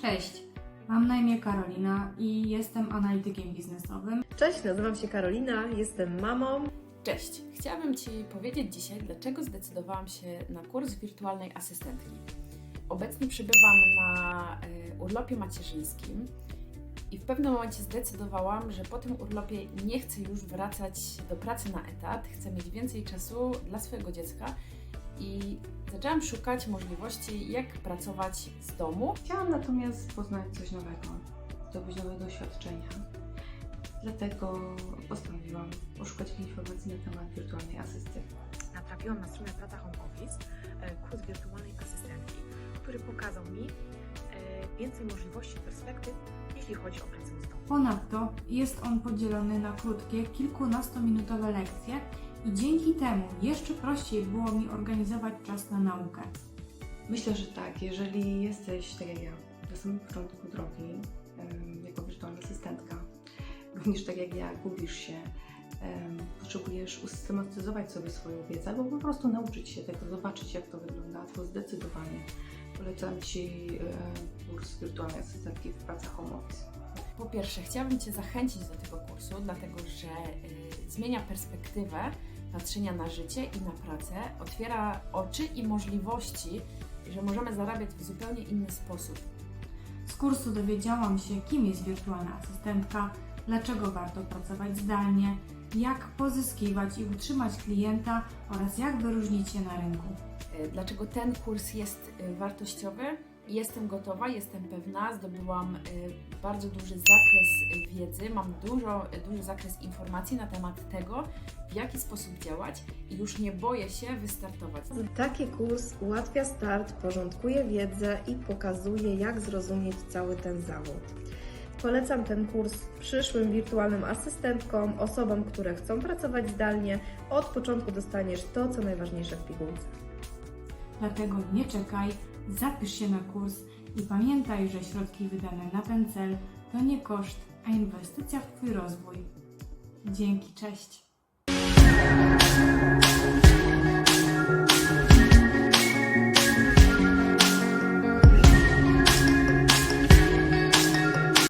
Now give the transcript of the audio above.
Cześć, mam na imię Karolina i jestem analitykiem biznesowym. Cześć, nazywam się Karolina, jestem mamą. Cześć! Chciałabym Ci powiedzieć dzisiaj, dlaczego zdecydowałam się na kurs wirtualnej asystentki. Obecnie przybywam na y, urlopie macierzyńskim i w pewnym momencie zdecydowałam, że po tym urlopie nie chcę już wracać do pracy na etat, chcę mieć więcej czasu dla swojego dziecka i zaczęłam szukać możliwości, jak pracować z domu. Chciałam natomiast poznać coś nowego, zdobyć nowe doświadczenia. Dlatego postanowiłam poszukać informacji na temat wirtualnej asysty. natrafiłam na stronę Praca Home Office, e, kurs wirtualnej asystentki, który pokazał mi e, więcej możliwości i perspektyw, jeśli chodzi o pracę z domu. Ponadto jest on podzielony na krótkie, kilkunastominutowe lekcje i dzięki temu jeszcze prościej było mi organizować czas na naukę. Myślę, że tak, jeżeli jesteś, tak jak ja, na samym początku drogi, jako wirtualna asystentka, również tak jak ja, gubisz się, potrzebujesz usystematyzować sobie swoją wiedzę, albo po prostu nauczyć się tego, zobaczyć jak to wygląda, to zdecydowanie polecam Ci kurs wirtualnej asystentki w pracach home office. Po pierwsze, chciałabym Cię zachęcić do tego kursu, dlatego że y, zmienia perspektywę patrzenia na życie i na pracę, otwiera oczy i możliwości, że możemy zarabiać w zupełnie inny sposób. Z kursu dowiedziałam się, kim jest wirtualna asystentka, dlaczego warto pracować zdalnie, jak pozyskiwać i utrzymać klienta oraz jak wyróżnić się na rynku. Dlaczego ten kurs jest y, wartościowy? Jestem gotowa, jestem pewna, zdobyłam y, bardzo duży zakres y, wiedzy, mam dużo, y, duży zakres informacji na temat tego, w jaki sposób działać i już nie boję się wystartować. Taki kurs ułatwia start, porządkuje wiedzę i pokazuje, jak zrozumieć cały ten zawód. Polecam ten kurs przyszłym wirtualnym asystentkom, osobom, które chcą pracować zdalnie. Od początku dostaniesz to, co najważniejsze w pigułce. Dlatego nie czekaj, zapisz się na kurs i pamiętaj, że środki wydane na ten cel to nie koszt, a inwestycja w Twój rozwój. Dzięki, cześć!